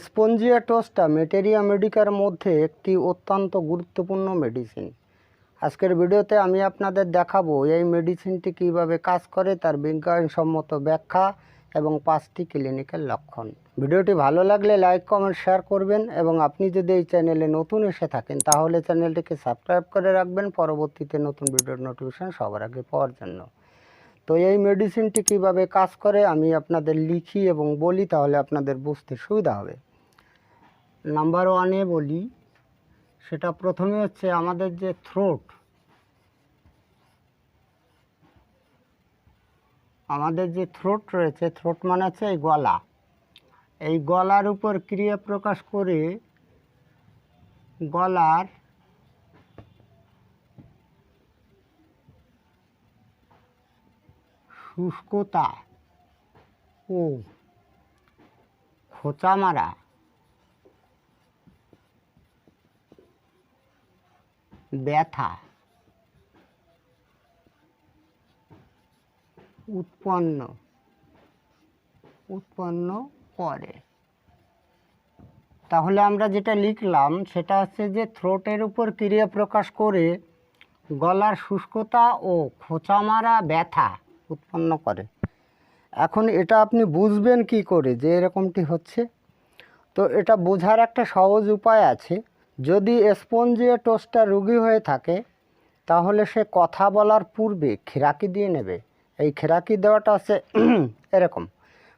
Spongia টোস্টা materia Medicare মধ্যে একটি অত্যন্ত গুরুত্বপূর্ণ মেডিসিন। আজকের ভিডিওতে আমি আপনাদের দেখাবো এই মেডিসিনটি কীভাবে কাজ করে, তার বিজ্ঞানসম্মত ব্যাখ্যা এবং পাঁচটি ক্লিনিকের লক্ষণ। ভিডিওটি ভালো লাগলে লাইক, কমেন্ট, শেয়ার করবেন এবং আপনি যদি এই চ্যানেলে নতুন এসে থাকেন, তাহলে চ্যানেলটিকে সাবস্ক্রাইব করে রাখবেন। পরবর্তীতে নতুন ভিডিওর নোটিফিকেশন সবার আগে পাওয়ার জন্য। তো এই মেডিসিনটি কীভাবে কাজ করে আমি আপনাদের লিখি এবং বলি, তাহলে আপনাদের বুঝতে সুবিধা হবে। নাম্বার ওয়ানে বলি, সেটা প্রথমে হচ্ছে আমাদের যে থ্রোট আমাদের যে থ্রোট রয়েছে থ্রোট মানে হচ্ছে এই গলা। এই গলার উপর ক্রিয়া প্রকাশ করে গলার শুষ্কতা। ও খোঁচা মারা ব্যথা। উৎপন্ন। উৎপন্ন করে। তাহলে আমরা যেটা লিখলাম, সেটা হচ্ছে যে থ্রোটের উপর ক্রিয়া প্রকাশ করে গলার শুষ্কতা ও খোঁচা মারা ব্যথা। উৎপন্ন করে। এখন এটা আপনি বুঝবেন কি করে যে এরকমটি হচ্ছে? তো এটা বোঝার একটা সহজ উপায় আছে। যদি স্পঞ্জিয়া টোস্টটা রুগী হয়ে থাকে, তাহলে সে কথা বলার পূর্বে খেরাকি দিয়ে নেবে। এই খেরাকি দেওয়াটা হচ্ছে এরকম।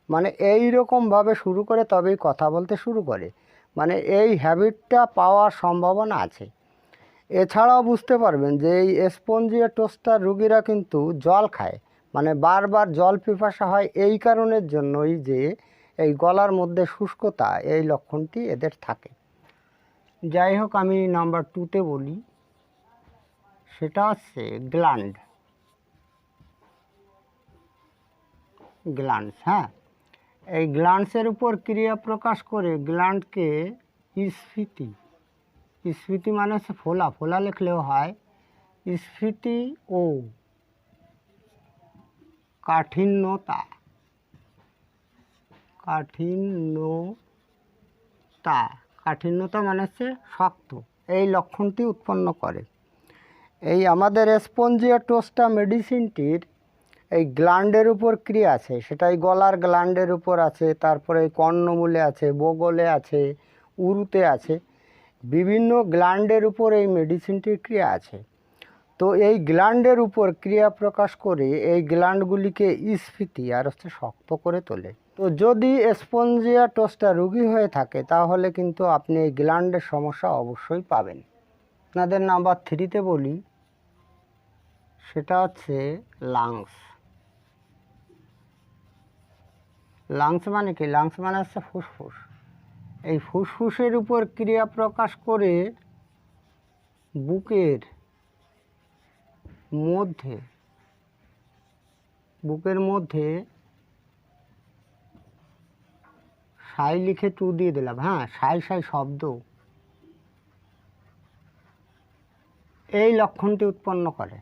মানে এই রকমভাবে শুরু করে তবেই কথা বলতে শুরু করে। মানে এই হ্যাবিটটা পাওয়ার সম্ভাবনা আছে। এছাড়াও বুঝতে পারবেন যে এই স্পঞ্জিয়া টোস্টার রুগীরা কিন্তু জল খায়। মানে বারবার জল পিপাসা হয় এই কারণের জন্যই যে এই গলার মধ্যে শুষ্কতা এই লক্ষণটি এদের থাকে। যাই হোক, আমি নাম্বার টুতে বলি। সেটা হচ্ছে গ্ল্যান্ড গ্ল্যান্ডস হ্যাঁ? এই গ্ল্যান্ডসের উপর ক্রিয়া প্রকাশ করে গ্ল্যান্ডকে স্ফীতি। স্ফীতি মানে ফোলা। ফোলা লিখলেও হয়। স্ফীতি ও কাঠিন্যতা। কাঠিন্যতা। কাঠিন্যতা মানে হচ্ছে শক্ত। এই লক্ষণটি উৎপন্ন করে। এই আমাদের স্পঞ্জিয়া টোস্টা মেডিসিনটির এই গ্ল্যান্ডের উপর ক্রিয়া আছে। সেটা এই গলার গ্ল্যান্ডের উপর আছে, তারপরে কর্ণমূলে আছে, বগলে আছে, উরুতে আছে। বিভিন্ন গ্ল্যান্ডের উপর এই মেডিসিনটির ক্রিয়া আছে। তো এই গ্ল্যান্ডের উপর ক্রিয়া প্রকাশ করে এই গ্ল্যান্ডগুলিকে স্ফীতি আর হচ্ছে শক্ত করে তোলে। তো যদি স্পঞ্জিয়া টোস্টা রুগী হয়ে থাকে, তাহলে কিন্তু আপনি এই গ্ল্যান্ডের সমস্যা অবশ্যই পাবেন। আপনাদের নাম্বার থ্রিতে বলি, সেটা হচ্ছে লাংস। লাংস মানে কি? লাংস মানে হচ্ছে ফুসফুস। এই ফুসফুসের উপর ক্রিয়া প্রকাশ করে বুকের মধ্যে, বুকের মধ্যে সাই লিখে টু দিয়ে দিলাম হ্যাঁ সাই সাই শব্দ। এই লক্ষণটি উৎপন্ন করে।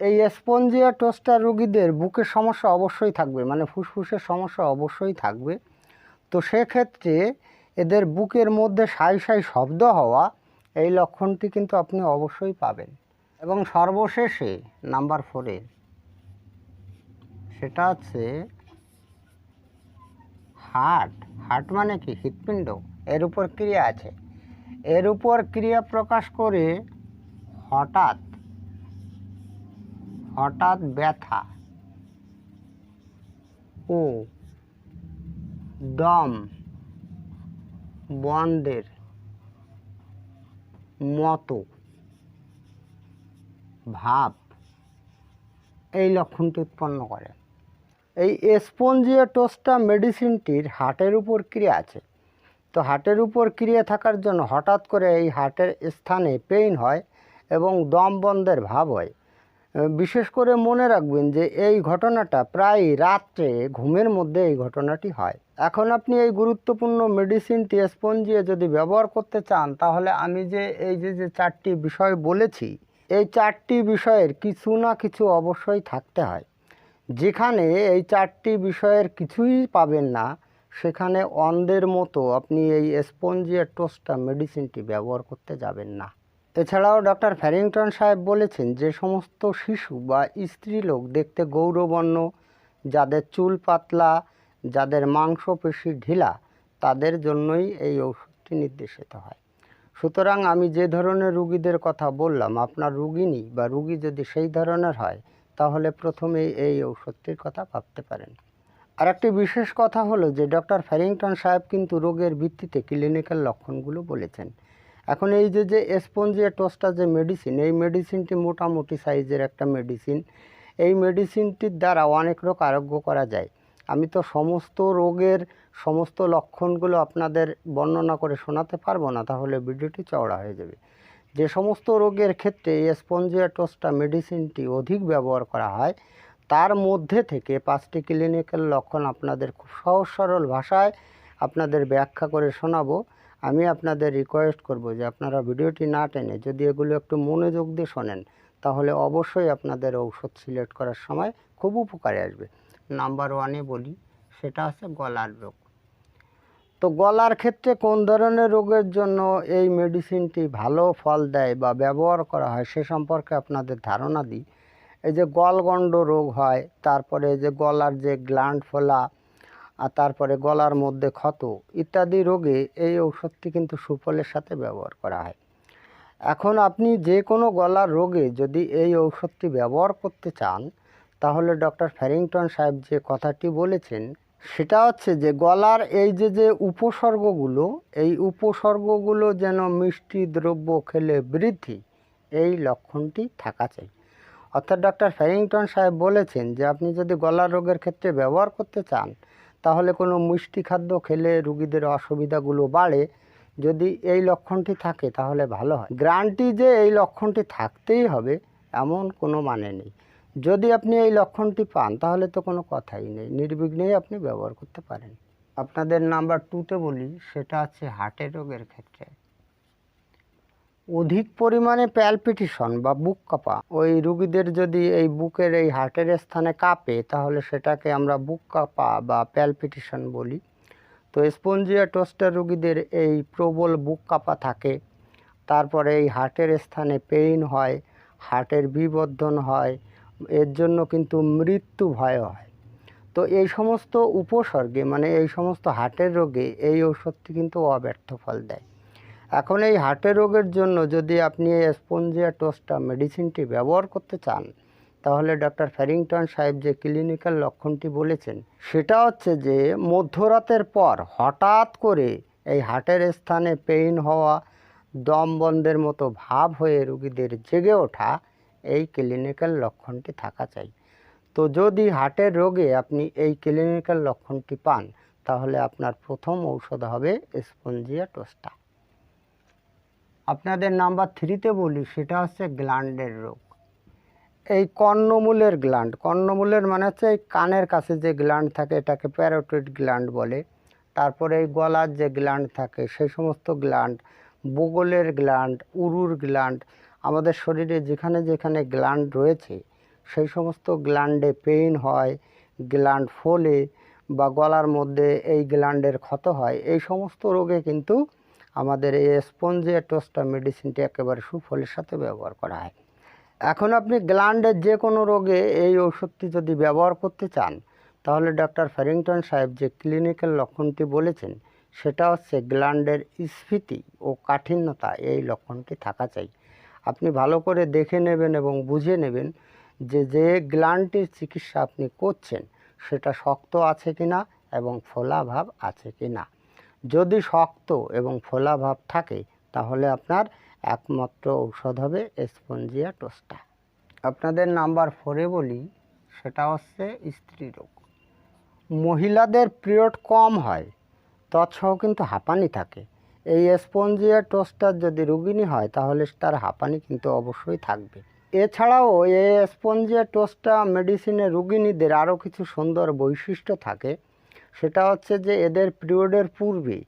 এই স্পঞ্জিয়া টোস্টার রোগীদের বুকের সমস্যা অবশ্যই থাকবে মানে ফুসফুসের সমস্যা অবশ্যই থাকবে। তো সেক্ষেত্রে এদের বুকের মধ্যে সাই সাই শব্দ হওয়া, এই লক্ষণটি কিন্তু আপনি অবশ্যই পাবেন। এবং সর্বশেষে নাম্বার ফোরে সেটা হচ্ছে হার্ট হার্ট মানে কি? হৃৎপিণ্ড। এর উপর ক্রিয়া আছে। এর উপর ক্রিয়া প্রকাশ করে হঠাৎ হঠাৎ ব্যথা ও দম বন্ধের মতো ভাব এই লক্ষণটি উৎপন্ন করে। এই স্পঞ্জিয়া টোস্টা মেডিসিনটির হার্টের উপর ক্রিয়া আছে। তো হার্টের উপর ক্রিয়া থাকার জন্য হঠাৎ করে এই হার্টের স্থানে পেইন হয় এবং দম বন্ধের ভাব হয়। বিশেষ করে মনে রাখবেন যে এই ঘটনাটা প্রায় রাত্রে ঘুমের মধ্যে এই ঘটনাটি হয়। এখন আপনি এই গুরুত্বপূর্ণ মেডিসিনটি স্পঞ্জিয়ে যদি ব্যবহার করতে চান, তাহলে আমি যে এই যে যে চারটি বিষয় বলেছি এই চারটি বিষয়ের কিছু না কিছু অবশ্যই থাকতে হয়। যেখানে এই চারটি বিষয়ের কিছুই পাবেন না, সেখানে অন্ধের মতো আপনি এই স্পঞ্জিয়া টোস্টা মেডিসিনটি ব্যবহার করতে যাবেন না। এছাড়াও ডক্টর ফ্যারিংটন সাহেব বলেছেন, যে সমস্ত শিশু বা স্ত্রীলোক দেখতে গৌরবর্ণ, যাদের চুল পাতলা, যাদের মাংসপেশি ঢিলা, তাদের জন্যই এই ওষুধটি নির্দেশিত হয়। সুতরাং আমি যে ধরনের রুগীদের কথা বললাম, আপনার রুগিনী বা রুগী যদি সেই ধরনের হয়, তাহলে প্রথমেই এই ঔষধটির কথা ভাবতে পারেন। আর একটি বিশেষ কথা হলো যে, ডক্টর ফ্যারিংটন সাহেব কিন্তু রোগের ভিত্তিতে ক্লিনিক্যাল লক্ষণগুলো বলেছেন। এখন এই যে যে স্পঞ্জিয়া টোস্টা যে মেডিসিন, এই মেডিসিনটি মোটামুটি সাইজের একটা মেডিসিন। এই মেডিসিনটির দ্বারা অনেক রোগ আরোগ্য করা যায়। আমি তো সমস্ত রোগের সমস্ত লক্ষণগুলো আপনাদের বর্ণনা করে শোনাতে পারব না, তাহলে ভিডিওটি চওড়া হয়ে যাবে। যে সমস্ত রোগের ক্ষেত্রে স্পঞ্জিয়াটোসটা মেডিসিনটি অধিক ব্যবহার করা হয়, তার মধ্যে থেকে পাঁচটি ক্লিনিক্যাল লক্ষণ আপনাদের খুব সহজ সরল ভাষায় আপনাদের ব্যাখ্যা করে শোনাবো। আমি আপনাদের রিকোয়েস্ট করব যে আপনারা ভিডিওটি না টেনে যদি এগুলো একটু মনোযোগ দিয়ে শোনেন, তাহলে অবশ্যই আপনাদের ঔষধ সিলেক্ট করার সময় খুব উপকারে আসবে। নাম্বার ওয়ানে বলি, সেটা হচ্ছে গলার রোগ। তো গলার ক্ষেত্রে কোন ধরনের রোগের জন্য এই মেডিসিনটি ভালো ফল দেয় বা ব্যবহার করা হয় সে সম্পর্কে আপনাদের ধারণা দিই। এই যে গলগণ্ড রোগ হয়, তারপরে যে গলার যে গ্ল্যান্ড ফোলা, আর তারপরে গলার মধ্যে ক্ষত ইত্যাদি রোগে এই ঔষধটি কিন্তু সুফলের সাথে ব্যবহার করা হয়। এখন আপনি যে কোনো গলার রোগে যদি এই ঔষধটি ব্যবহার করতে চান, তাহলে ডক্টর ফ্যারিংটন সাহেব যে কথাটি বলেছেন সেটা হচ্ছে যে গলার এই যে যে উপসর্গগুলো, এই উপসর্গগুলো যেন মিষ্টি দ্রব্য খেলে বৃদ্ধি, এই লক্ষণটি থাকা চাই। অর্থাৎ ডক্টর ফ্যারিংটন সাহেব বলেছেন যে আপনি যদি গলার রোগের ক্ষেত্রে ব্যবহার করতে চান, তাহলে কোনো মিষ্টি খাদ্য খেলে রুগীদের অসুবিধাগুলো বাড়ে। যদি এই লক্ষণটি থাকে, তাহলে ভালো হয়। গ্রান্টি যে এই লক্ষণটি থাকতেই হবে, এমন কোনো মানে নেই। যদি আপনি এই লক্ষণটি পান, তাহলে তো কোনো কথাই নেই। নির্বিঘ্নেই আপনি ব্যবহার করতে পারেন। আপনাদের নাম্বার টুতে বলি, সেটা আছে হার্টের রোগের ক্ষেত্রে। অধিক পরিমাণে প্যালপিটিশন বা বুক কাঁপা। ওই রুগীদের যদি এই বুকের এই হার্টের স্থানে কাঁপে, তাহলে সেটাকে আমরা বুক কাঁপা বা প্যালপিটিশন বলি। তো স্পঞ্জিয়া টোস্টার রুগীদের এই প্রবল বুক কাঁপা থাকে। তারপরে এই হার্টের স্থানে পেইন হয় হার্টের বিবর্ধন হয় এর জন্য কিন্তু মৃত্যু ভয় হয়। তো এই সমস্ত উপসর্গে মানে এই সমস্ত হার্টের রোগে এই ঔষধটি কিন্তু অব্যর্থ ফল দেয়। এখন এই হার্টের রোগের জন্য যদি আপনি এই স্পঞ্জিয়া টোস্টা মেডিসিনটি ব্যবহার করতে চান, তাহলে ডক্টর ফ্যারিংটন সাহেব যে ক্লিনিক্যাল লক্ষণটি বলেছেন, সেটা হচ্ছে যে মধ্যরাতের পর হঠাৎ করে এই হার্টের স্থানে পেইন হওয়া, দম বন্ধের মতো ভাব হয়ে রুগীদের জেগে ওঠা এই ক্লিনিক্যাল লক্ষণটি থাকা চাই। তো যদি হার্টের রোগে আপনি এই ক্লিনিক্যাল লক্ষণটি পান, তাহলে আপনার প্রথম ঔষধ হবে স্পঞ্জিয়া টোস্টা আপনাদের নাম্বার থ্রিতে বলি, সেটা হচ্ছে গ্ল্যান্ডের রোগ। এই কর্ণমূলের গ্ল্যান্ড কর্ণমূলের মানে হচ্ছে এই কানের কাছে যে গ্ল্যান্ড থাকে, এটাকে প্যারোটিড গ্ল্যান্ড বলে। তারপরে এই গলার যে গ্ল্যান্ড থাকে, সেই সমস্ত গ্ল্যান্ড বগলের গ্ল্যান্ড উরুর গ্ল্যান্ড আমাদের শরীরে যেখানে যেখানে গ্ল্যান্ড রয়েছে, সেই সমস্ত গ্ল্যান্ডে পেইন হয় গ্ল্যান্ড ফোলে বা গলার মধ্যে এই গ্ল্যান্ডের ক্ষত হয়, এই সমস্ত রোগে কিন্তু আমাদের এই স্পঞ্জিয়া টোস্টা মেডিসিনটি একেবারে সুফলের সাথে ব্যবহার করা হয়। এখন আপনি গ্ল্যান্ডের যে কোনো রোগে এই ওষুধটি যদি ব্যবহার করতে চান, তাহলে ডক্টর ফ্যারিংটন সাহেব যে ক্লিনিক্যাল লক্ষণটি বলেছেন, সেটা হচ্ছে গ্ল্যান্ডের স্ফীতি ও কাঠিন্যতা এই লক্ষণটি থাকা চাই। আপনি ভালো করে দেখে নেবেন এবং বুঝে নেবেন যে যে গ্ল্যান্ডটির চিকিৎসা আপনি করছেন, সেটা শক্ত আছে কি না এবং ফোলা ভাব আছে কি না যদি শক্ত এবং ফোলা ভাব থাকে, তাহলে আপনার একমাত্র ঔষধ হবে স্পঞ্জিয়া টোস্টা আপনাদের নাম্বার ফোরে বলি, সেটা হচ্ছে স্ত্রী রোগ। মহিলাদের পিরিয়ড কম হয়, তৎসহ কিন্তু হাঁপানি থাকে। এই স্পঞ্জিয়া টোস্টার যদি রুগিনী হয়, তাহলে তার হাঁপানি কিন্তু অবশ্যই থাকবে। এছাড়াও এই স্পঞ্জিয়া টোস্টা মেডিসিনে রুগিনীদের আরও কিছু সুন্দর বৈশিষ্ট্য থাকে। সেটা হচ্ছে যে এদের পিরিয়ডের পূর্বে,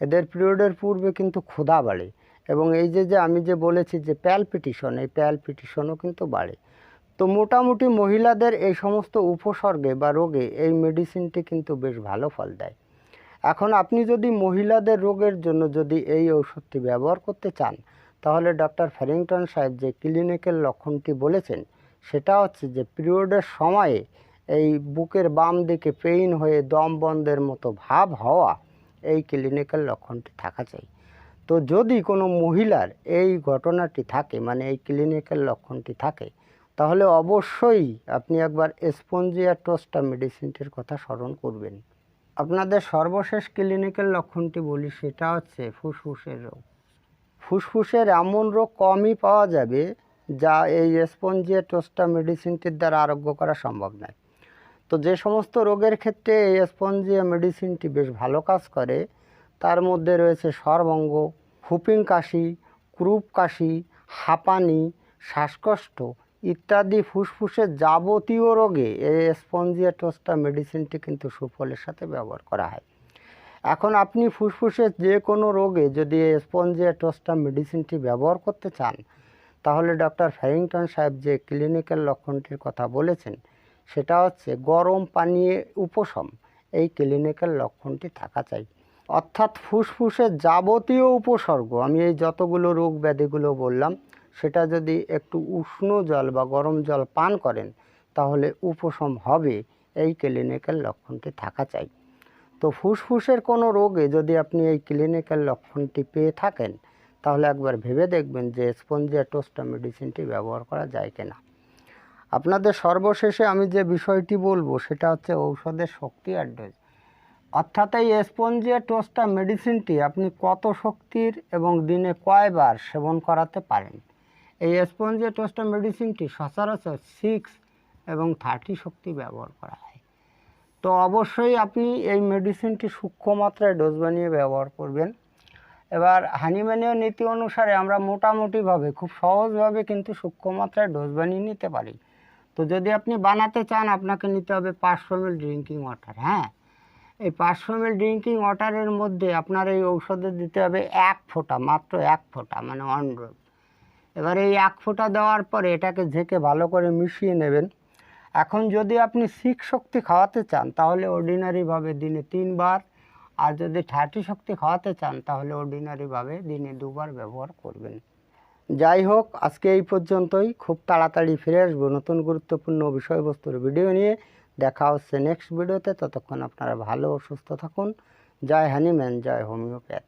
এদের পিরিয়ডের পূর্বে কিন্তু ক্ষুধা বাড়ে এবং এই যে যে আমি যে বলেছি যে প্যালপিটিশন, এই প্যালপিটিশনও কিন্তু বাড়ে। তো মোটামুটি মহিলাদের এই সমস্ত উপসর্গে বা রোগে এই মেডিসিনটি কিন্তু বেশ ভালো ফল দেয়। এখন আপনি যদি মহিলাদের রোগের জন্য যদি এই ঔষধটি ব্যবহার করতে চান, তাহলে ডক্টর ফ্যারিংটন সাহেব যে ক্লিনিকের লক্ষণটি বলেছেন, সেটা হচ্ছে যে পিরিয়ডের সময়ে এই বুকের বাম দিকে পেইন হয়ে দম বন্ধের মতো ভাব হওয়া এই ক্লিনিকের লক্ষণটি থাকা চাই। তো যদি কোনো মহিলার এই ঘটনাটি থাকে মানে এই ক্লিনিকের লক্ষণটি থাকে, তাহলে অবশ্যই আপনি একবার স্পঞ্জিয়া টোস্টা মেডিসিনটির কথা স্মরণ করবেন। আপনাদের সর্বশেষ ক্লিনিকের লক্ষণটি বলি, সেটা হচ্ছে ফুসফুসের রোগ। ফুসফুসের এমন রোগ কমই পাওয়া যাবে যা এই স্পঞ্জিয়া টোস্টা মেডিসিনটির দ্বারা আরোগ্য করা সম্ভব নয়। তো যে সমস্ত রোগের ক্ষেত্রে এই স্পঞ্জিয়া মেডিসিনটি বেশ ভালো কাজ করে, তার মধ্যে রয়েছে সর্বঙ্গ, হুপিং কাশি, ক্রুপ কাশি, হাঁপানি, শ্বাসকষ্ট ইত্যাদি ফুসফুসের যাবতীয় রোগে এই স্পঞ্জিয়া টোস্টা মেডিসিনটি কিন্তু সুফলের সাথে ব্যবহার করা হয়। এখন আপনি ফুসফুসের যে কোনো রোগে যদি স্পঞ্জিয়া টোস্টা মেডিসিনটি ব্যবহার করতে চান, তাহলে ডক্টর ফ্যারিংটন সাহেব যে ক্লিনিক্যাল লক্ষণটির কথা বলেছেন, সেটা হচ্ছে গরম পানীয় উপশম, এই ক্লিনিক্যাল লক্ষণটি থাকা চাই। অর্থাৎ ফুসফুসের যাবতীয় উপসর্গ, আমি এই যতগুলো রোগ ব্যাধিগুলো বললাম সেটা যদি একটু উষ্ণ জল বা গরম জল পান করেন, তাহলে উপশম হবে এই ক্লিনিক্যাল লক্ষণটি থাকা চাই। তো ফুসফুসের কোনো রোগে যদি আপনি এই ক্লিনিক্যাল লক্ষণটি পেয়ে থাকেন, তাহলে একবার ভেবে দেখবেন যে স্পঞ্জিয়া টোস্টা মেডিসিনটি ব্যবহার করা যায় কিনা। আপনাদের সর্বশেষে আমি যে বিষয়টি বলব, সেটা হচ্ছে ঔষধের শক্তি আর ডোজ অর্থাৎ এই স্পঞ্জিয়া টোস্টা মেডিসিনটি আপনি কত শক্তির এবং দিনে কয়বার সেবন করাতে পারেন? এই স্পঞ্জিয়া টোস্টা মেডিসিনটি সচরাচর সিক্স এবং থার্টি শক্তি ব্যবহার করা হয়। তো অবশ্যই আপনি এই মেডিসিনটি সূক্ষ্ম মাত্রায় ডোজ বানিয়ে ব্যবহার করবেন। এবার হানিম্যানীয় নীতি অনুসারে আমরা মোটামুটিভাবে, খুব সহজভাবে কিন্তু সূক্ষ্ম মাত্রায় ডোজ বানিয়ে নিতে পারি। তো যদি আপনি বানাতে চান, আপনাকে নিতে হবে পাঁচশো মিল ড্রিঙ্কিং ওয়াটার হ্যাঁ? এই পাঁচশো মিল ড্রিঙ্কিং ওয়াটারের মধ্যে আপনার এই ঔষধে দিতে হবে এক ফোঁটা, মাত্র এক ফোঁটা মানে ওয়ান ড্রপ এবার এই এক ফোঁটা দেওয়ার পরে এটাকে ঝেঁকে ভালো করে মিশিয়ে নেবেন। এখন যদি আপনি শিখ শক্তি খাওয়াতে চান, তাহলে অর্ডিনারিভাবে দিনে তিনবার, আর যদি থার্টি শক্তি খাওয়াতে চান, তাহলে অর্ডিনারিভাবে দিনে দুবার ব্যবহার করবেন। যাই হোক, আজকে এই পর্যন্তই। খুব তাড়াতাড়ি ফিরে আসব নতুন গুরুত্বপূর্ণ বিষয়বস্তুর ভিডিও নিয়ে। দেখা হচ্ছে নেক্সট ভিডিওতে ততক্ষণ আপনারা ভালো ও সুস্থ থাকুন। জয় হ্যানিম্যান জয় হোমিওপ্যাথ।